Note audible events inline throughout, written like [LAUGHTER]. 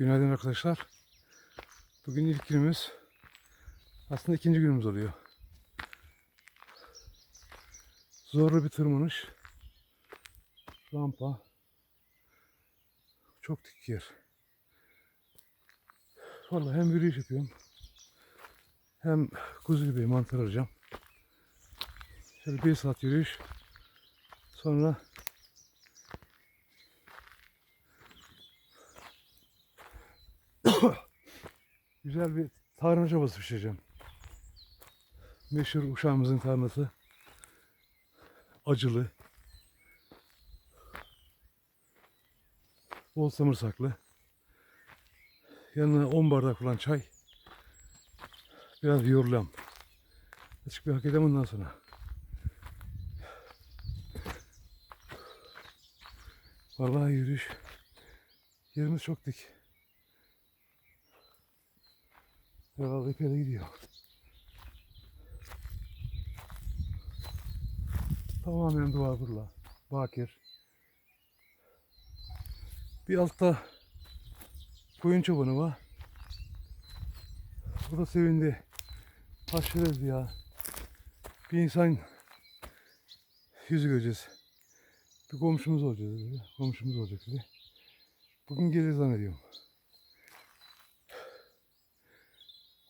Günaydın arkadaşlar. Bugün ilk günümüz. Aslında ikinci günümüz oluyor. Zorlu bir tırmanış. Rampa. Çok dik yer. Vallahi hem yürüyüş yapıyorum. Hem kuzu gibi mantar arayacağım. Şöyle bir saat yürüyüş. Sonra [COUGHS] güzel bir tarhana çorbası pişireceğim. Meşhur uşağımızın tarhanası. Acılı. Bol samırsaklı. Yanına 10 bardak falan çay. Biraz yorulam. Açık bir hak edem ondan sonra. Vallahi yürüyüş. Yerimiz çok dik. Epey de gidiyor. Tamamen duvar burla. Bakir. Bir altta koyun çobanı var. O da sevindi. Aşırı ya. Bir insan yüzü göreceğiz. Bir komşumuz olacak dedi. Komşumuz olacak dedi. Bugün gelir zannediyorum.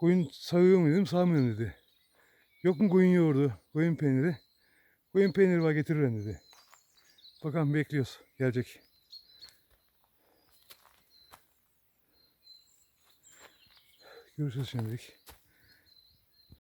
Koyun sağıyor mu dedim sağmıyorum dedi. Yok mu koyun yoğurdu, koyun peyniri? Koyun peyniri var getiririm dedi. Bakalım bekliyoruz. Gelecek. Görüşürüz şimdilik.